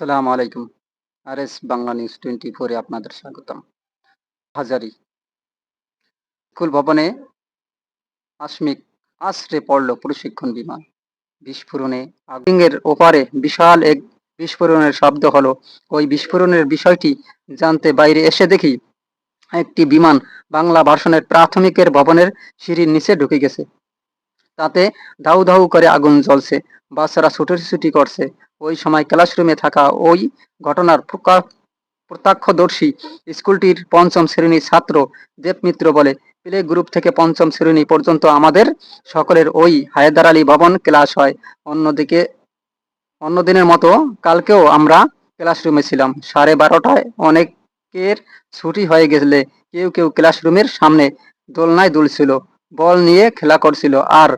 আলাইকুম। R S Bangla news twenty ফোরে আপনাদের স্বাগতম। হাজারি। স্কুল ভবনে আসমিক আশ্রে পড়ল প্রশিক্ষণ বিমান। বিস্ফোরণে আগুনের ওপারে বিশাল এক বিস্ফোরণের শব্দ হলো। ওই বিস্ফোরণের বিষয়টি জানতে বাইরে এসে দেখি, একটি বিমান বাংলা ভাষণের প্রাথমিকের ভবনের সিঁড়ির নিচে ঢুকে গেছে। তাতে ধাউ ধাউ করে আগুন জ্বলছে। বাচ্চারা ছুটোছুটি করছে। ওই সময় ক্লাসরুমে থাকা ওই ঘটনার প্রত্যক্ষদর্শী স্কুলটির পঞ্চম শ্রেণির ছাত্র দেবমিত্র বলে, প্লে গ্রুপ থেকে পঞ্চম শ্রেণি পর্যন্ত আমাদের সকলের ওই হায়দার আলী ভবন ক্লাস হয়। অন্যদিকে অন্য দিনের মতো কালকেও আমরা ক্লাসরুমে ছিলাম। সাড়ে বারোটায় অনেকের ছুটি হয়ে গেলে কেউ কেউ ক্লাসরুমের সামনে দোলনায় দুলছিল, বল নিয়ে খেলা করছিল। আর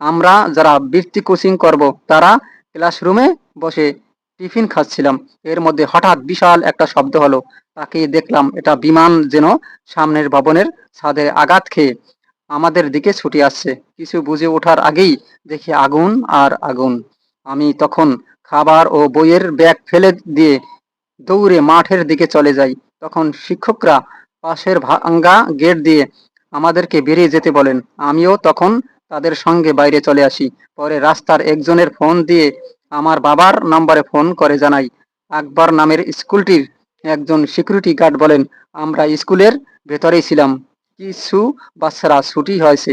আমরা যারা বৃত্তি কোচিং করব, তারা ক্লাসরুমে বসে টিফিন খাচ্ছিলাম। এর মধ্যে হঠাৎ বিশাল একটা শব্দ হলো। তাকে দেখলাম এটা বিমান যেন সামনের ভবনের ছাদে আঘাত খেয়ে আমাদের দিকে ছুটে আসছে। কিছু বুঝে ওঠার আগেই দেখি আগুন আর আগুন। আমি তখন খাবার ও বইয়ের ব্যাগ ফেলে দিয়ে দৌড়ে মাঠের দিকে চলে যাই। তখন শিক্ষকরা পাশের ভাঙ্গা গেট দিয়ে আমাদেরকে বেরিয়ে যেতে বলেন। আমিও তখন তাদের সঙ্গে বাইরে চলে আসি। পরে রাস্তার একজনের ফোন দিয়ে আমার বাবার নম্বরে ফোন করে জানাই। আকবর নামের স্কুলটির একজন সিকিউরিটি গার্ড বলেন, আমরা স্কুলের ভেতরেই ছিলাম। কিছু বাচ্চারা ছুটি হয়েছে।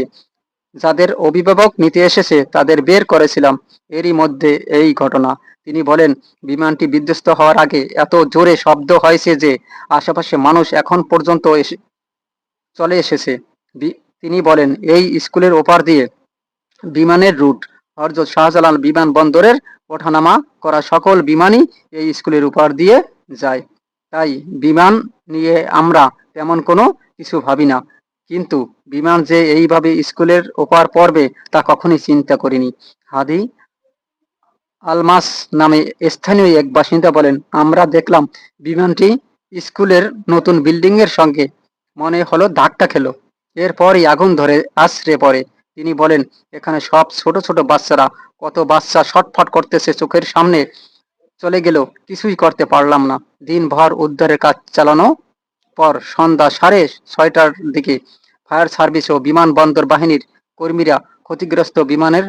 যাদের অভিভাবক নিতে এসেছে, তাদের বের করেছিলাম। এরই মধ্যে এই ঘটনা। তিনি বলেন, বিমানটি বিধ্বস্ত হওয়ার আগে এত জোরে শব্দ হয়েছে যে আশেপাশে মানুষ এখন পর্যন্ত এসে চলে এসেছে। তিনি বলেন, এই স্কুলের ওপার দিয়ে বিমানের রুট হরজত শাহজালাল বিমানবন্দরের ওঠানামা করা সকল বিমানই এই স্কুলের উপর দিয়ে যায়। তাই বিমান নিয়ে আমরা তেমন কোনো কিছু ভাবি না। কিন্তু বিমান যে এইভাবে স্কুলের ওপার পড়বে তা কখনই চিন্তা করিনি। হাদি আলমাস নামে স্থানীয় এক বাসিন্দা বলেন, আমরা দেখলাম বিমানটি স্কুলের নতুন বিল্ডিং এর সঙ্গে মনে হলো ধাক্কা খেলো। এরপরই আগুন ধরে আশ্রে পড়ে। তিনি বলেন, এখানে সব ছোট ছোট বাচ্চারা কত বাচ্চা ছটফট করতেছে চোখের সামনে, চলে গেল কিছুই করতে পারলাম না। দিনভর উদ্ধারের কাজ চালানো পর সন্ধ্যা সাড়ে ছয়টার দিকে ফায়ার সার্ভিস ও বিমানবন্দর বাহিনীর কর্মীরা ক্ষতিগ্রস্ত বিমানের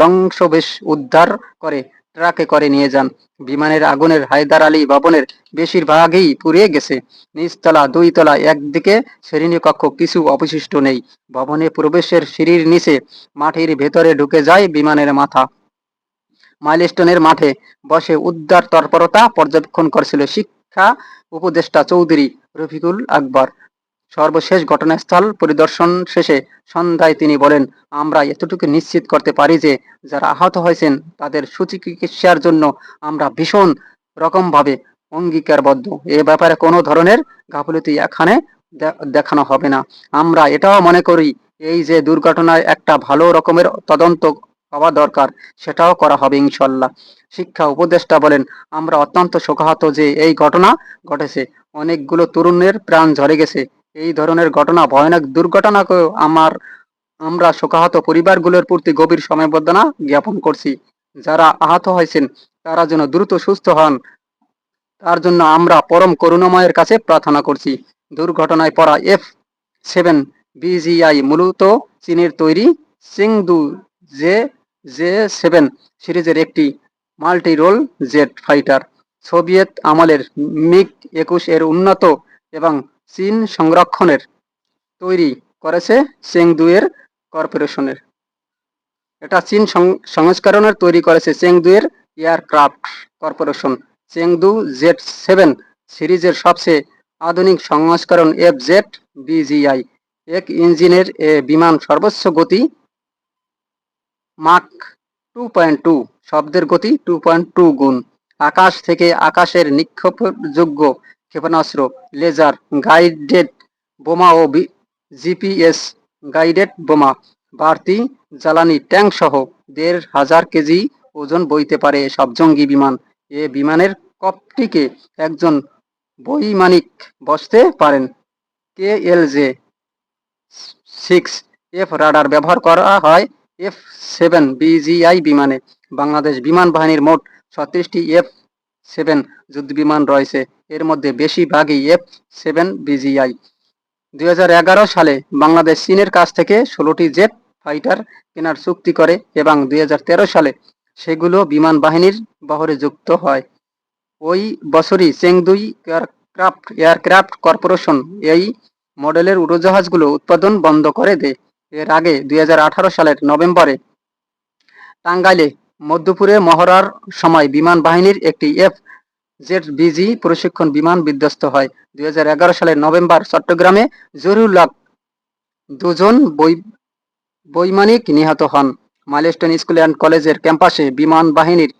ধ্বংসবেশ উদ্ধার করে। ট্রাকে করে নিয়ে যান। বিমানের আগুনের হায়দার আলী ভবনের বেশিরভাগই পুড়িয়ে গেছে। নিচতলা দুই তলা একদিকে শ্রেণি কক্ষ, কিছু অবশিষ্ট নেই। ভবনে প্রবেশের সিঁড়ির নিচে মাটির ভেতরে ঢুকে যায় বিমানের মাথা। মাইলস্টোনের মাঠে বসে উদ্ধার তৎপরতা পর্যবেক্ষণ করছিল শিক্ষা উপদেষ্টা চৌধুরী রফিকুল আকবর। সর্বশেষ ঘটনাস্থল পরিদর্শন শেষে সন্ধ্যায় তিনি বলেন, আমরা এতটুকু নিশ্চিত করতে পারি যে, যারা আহত হয়েছেন, তাদের সুচিকিৎসার জন্য আমরা ভীষণ রকমভাবে অঙ্গীকারবদ্ধ। এ ব্যাপারে কোনো ধরনের গাফিলতি এখানে দেখানো হবে না। আমরা এটাও মনে করি, এই যে দুর্ঘটনায় একটা ভালো রকমের তদন্ত হওয়া দরকার, সেটাও করা হবে ইনশাল্লাহ। শিক্ষা উপদেষ্টা বলেন, আমরা অত্যন্ত শোকাহত যে এই ঘটনা ঘটেছে। অনেকগুলো তরুণের প্রাণ ঝরে গেছে। এই ধরনের ঘটনা, ভয়ানক দুর্ঘটনাকেও আমার, আমরা শোকাহত পরিবারগুলোর প্রতি গভীর সমবেদনা জ্ঞাপন করছি। যারা আহত হয়েছেন, তারা যেন দ্রুত সুস্থ হন, তার জন্য আমরা পরম করুণাময়ের কাছে প্রার্থনা করছি। দুর্ঘটনায় পড়া এফ সেভেন বিজিআই মূলত চীনের তৈরি সিংদু জে জে সেভেন সিরিজের একটি multi role jet fighter. Soviet আমলের মিগ একুশ এর উন্নত এবং চীন সংরক্ষণের তৈরি করেছে চেংদুয়ের কর্পোরেশনের। এটা চীন সংস্করণের তৈরি করেছে চেংদুয়ের aircraft corporation. Chengdu Z seven সিরিজের সবচেয়ে আধুনিক সংস্করণ এফ জেট বিজিআই। এক ইঞ্জিনের এ বিমান সর্বোচ্চ গতি মাক টু পয়েন্ট টু, শব্দের গতি টু পয়েন্ট টু গুণ। আকাশ থেকে আকাশের নিক্ষেপযোগ্য ক্ষেপণাস্ত্র, লেজার, গাইডেড বোমা ও জিপিএস গাইডেড বোমা, বাড়তি জ্বালানি ট্যাঙ্ক সহ দেড় হাজার কেজি ওজন বইতে পারে এসব জঙ্গি বিমান। এ বিমানের কপটিকে একজন বৈমানিক বসতে পারেন। K L J six F radar ব্যবহার করা হয় এফ সেভেন বিজিআই বিমানে। বাংলাদেশ বিমান বাহিনীর মোট ছত্রিশটি এফ সেভেন যুদ্ধবিমান রয়েছে। এর মধ্যে বেশিরভাগই এফ সেভেন বিজিআই। দু হাজার এগারো সালে বাংলাদেশ চীনের কাছ থেকে ষোলোটি জেট ফাইটার কেনার চুক্তি করে এবং দুই হাজার তেরো সালে সেগুলো বিমান বাহিনীর বহরে যুক্ত হয়। ওই বছরই চেংদুই এয়ারক্রাফট এয়ারক্রাফট কর্পোরেশন এই মডেলের উড়োজাহাজগুলো উৎপাদন বন্ধ করে দেয়। এর আগে দুই হাজার আঠারো সালের নভেম্বরে টাঙ্গাইলে মধ্যপুরে মহড়ার সময় বিমান বাহিনীর একটি এফ জেড বিজি প্রশিক্ষণ বিমান বিধ্বস্ত হয়। দুই হাজার এগারো সালের নভেম্বর চট্টগ্রামে জরুরুল্লাহ দুজন বৈমানিক নিহত হন। মাইলস্টোন স্কুল অ্যান্ড কলেজের ক্যাম্পাসে বিমান বাহিনীর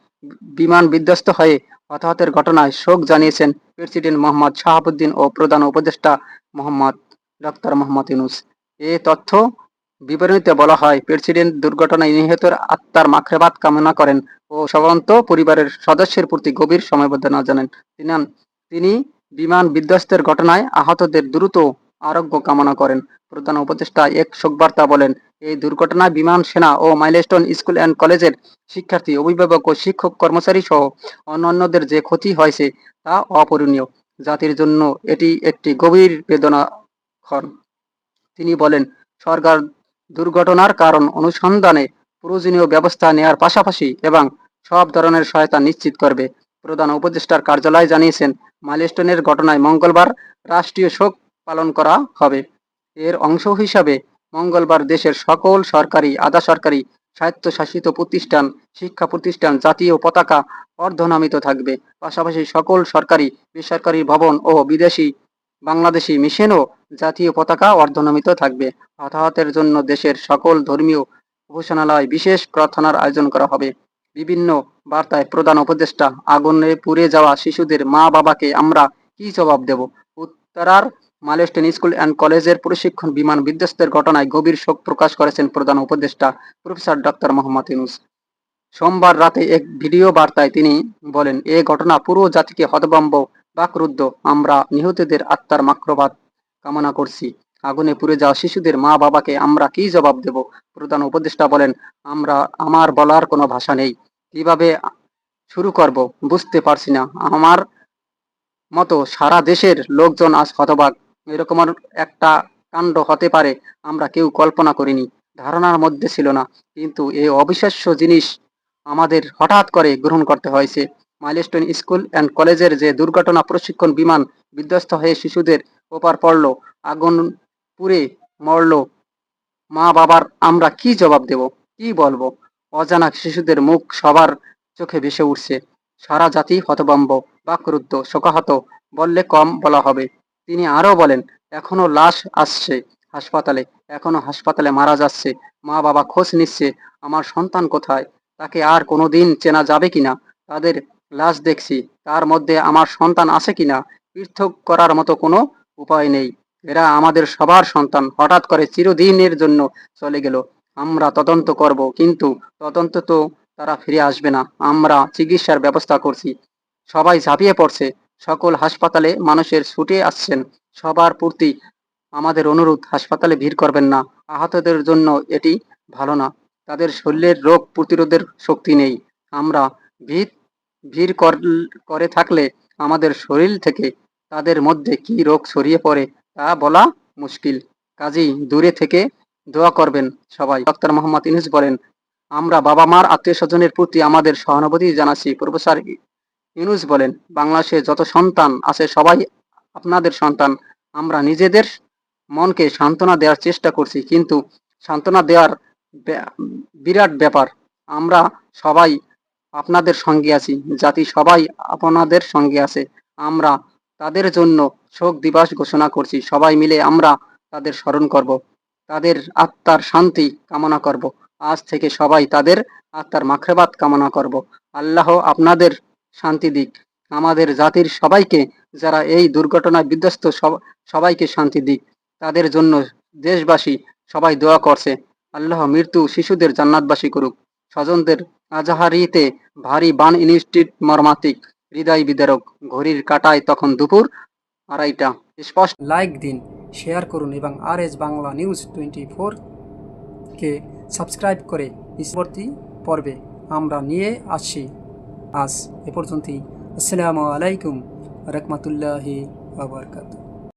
বিমান বিধ্বস্ত হয়ে হতাহতের ঘটনায় শোক জানিয়েছেন প্রেসিডেন্ট মোহাম্মদ শাহাবুদ্দিন ও প্রধান উপদেষ্টা মোহাম্মদ ডক্টর মোহাম্মদ ইউনুস। এ তথ্য বিবরণীতে বলা হয়, প্রেসিডেন্ট দুর্ঘটনায় নিহতের আত্মার মাখরেবাত কামনা করেন ও সবন্ত পরিবারের সদস্যের প্রতি গভীর সমবেদনা জানান। তিনি তিনি বিমান বিধ্বস্তের ঘটনায় আহতদের দ্রুত আরোগ্য কামনা করেন। প্রধান উপদেষ্টা এক শোকবার্তা বলেন, এই দুর্ঘটনায় বিমান সেনা ও মাইলস্টোন স্কুল অ্যান্ড কলেজের শিক্ষার্থী, অভিভাবক ও শিক্ষক কর্মচারী সহ অন্যান্যদের যে ক্ষতি হয়েছে তা অপূরণীয়। জাতির জন্য এটি একটি গভীর বেদনাক্ষণ। তিনি বলেন, সরকার দুর্ঘটনার কারণ অনুসন্ধানে প্রয়োজনীয় ব্যবস্থা নেয়ার পাশাপাশি এবং সব ধরনের সহায়তা নিশ্চিত করবে। প্রধান উপদেষ্টার কার্যালয় জানিয়েছেন, মাইলস্টোনের ঘটনায় মঙ্গলবার রাষ্ট্রীয় শোক পালন করা হবে। এর অংশ হিসাবে মঙ্গলবার দেশের সকল সরকারি, আধা সরকারি স্বায়ত্তশাসিত প্রতিষ্ঠান, শিক্ষা প্রতিষ্ঠান, জাতীয় পতাকা অর্ধনামিত থাকবে। পাশাপাশি সকল সরকারি, বেসরকারি ভবন ও বিদেশি বাংলাদেশি মিশনও জাতীয় পতাকা অর্ধনমিত থাকবে। হতাহতের জন্য দেশের সকল ধর্মীয় উপাসনালয় বিশেষ প্রার্থনার আয়োজন করা হবে। বিভিন্ন বার্তায় প্রধান উপদেষ্টা, আগুনে পুড়ে যাওয়া শিশুদের মা বাবাকে আমরা কি জবাব দেব? উত্তরার মালেস্টেন স্কুল অ্যান্ড কলেজের প্রশিক্ষণ বিমান বিধ্বস্তের ঘটনায় গভীর শোক প্রকাশ করেছেন প্রধান উপদেষ্টা প্রফেসর ডক্টর মোহাম্মদ ইউনুস। সোমবার রাতে এক ভিডিও বার্তায় তিনি বলেন, এ ঘটনা পুরো জাতিকে বাকরুদ্ধ। আমরা নিহতদের আত্মার মাক্রবাদ কামনা করছি। আগুনে পুড়ে যাওয়া শিশুদের মা বাবাকে আমরা কি জবাব দেব? প্রধান উপদেষ্টা বলেন, আমরা, আমার বলার কোনো ভাষা নেই। কীভাবে শুরু করব? বুঝতে পারছি না। আমার মতো সারা দেশের লোকজন আজ হতবাক। এরকম একটা কাণ্ড হতে পারে, আমরা কেউ কল্পনা করিনি। ধারণার মধ্যে ছিল না। কিন্তু এই অবিশ্বাস্য জিনিস আমাদের হঠাৎ করে গ্রহণ করতে হয়েছে। মাইলস্টোন স্কুল অ্যান্ড কলেজের যে দুর্ঘটনা প্রশিক্ষণ বিমান বিধ্বস্ত হয়ে শিশুদের ওপার পড়ল, আগুন পুড়ে মরল, মা বাবার আমরা কি জবাব দেব, কি বলব? অজানা শিশুদের মুখ সবার চোখে ভেসে উঠছে। সারা জাতি হতবম্ব বাকরুদ্ধ, শোকাহত, বললে কম বলা হবে। তিনি আরও বলেন, এখনও লাশ আসছে হাসপাতালে, এখনও হাসপাতালে মারা যাচ্ছে। মা বাবা খোঁজ নিচ্ছে, আমার সন্তান কোথায়? তাকে আর কোনোদিন চেনা যাবে কিনা তাদের লাশ দেখছি। তার মধ্যে আমার সন্তান আছে কিনা পৃথক করার মতো কোনো উপায় নেই। এরা আমাদের সবার সন্তান। হঠাৎ করে চিরদিনের জন্য চলে গেল। আমরা তদন্ত করব, কিন্তু তদন্ত তো তারা ফিরে আসবে না। আমরা চিকিৎসার ব্যবস্থা করছি। সবাই ঝাঁপিয়ে পড়ছে। সকল হাসপাতালে মানুষের ছুটে আসছেন। সবার প্রতি আমাদের অনুরোধ, হাসপাতালে ভিড় করবেন না। আহতদের জন্য এটি ভালো না। তাদের শরীরের রোগ প্রতিরোধের শক্তি নেই। আমরা ভিড় ভিড় করে থাকলে আমাদের শরীর থেকে তাদের মধ্যে কি রোগ ছড়িয়ে পড়ে তা বলা মুশকিল। কাজেই দূরে থেকে দোয়া করবেন সবাই। ডক্টর মোহাম্মদ ইনুস বলেন, আমরা বাবা মার আত্মীয় স্বজনের প্রতি আমাদের সহানুভূতি জানাচ্ছি। প্রফেসর ইউনুস বলেন, বাংলাদেশে যত সন্তান আছে, সবাই আপনাদের সন্তান। আমরা নিজেদের মনকে সান্ত্বনা দেওয়ার চেষ্টা করছি, কিন্তু সান্ত্বনা দেওয়ার বিরাট ব্যাপার। আমরা সবাই আপনাদের সঙ্গে আছি, জাতি সবাই আপনাদের সঙ্গে আছে। আমরা তাদের জন্য শোক দিবস ঘোষণা করছি। সবাই মিলে আমরা তাদের স্মরণ করব, তাদের আত্মার শান্তি কামনা করব। আজ থেকে সবাই তাদের আত্মার মাখরেবাত কামনা করব। আল্লাহ আপনাদের শান্তি দিক। আমাদের জাতির সবাইকে, যারা এই দুর্ঘটনায় বিধ্বস্ত সবাইকে শান্তি দিক। তাদের জন্য দেশবাসী সবাই দোয়া করছে। আল্লাহ মৃত্যু শিশুদের জান্নাতবাসী করুক। স্বজনদের আজাহারিতে ভারী বান ইনস্টিটিউট মর্মাতিক হৃদয় বিদারক, ঘড়ির কাটায় তখন দুপুর আড়াইটা। স্পষ্ট। লাইক দিন, শেয়ার করুন এবং R S Bangla news twenty ফোরকে সাবস্ক্রাইব করে পরবর্তী পর্বে আমরা নিয়ে আসছি। আজ এ পর্যন্তই। আসসালামু আলাইকুম রহমতুল্লাহি আবরকাত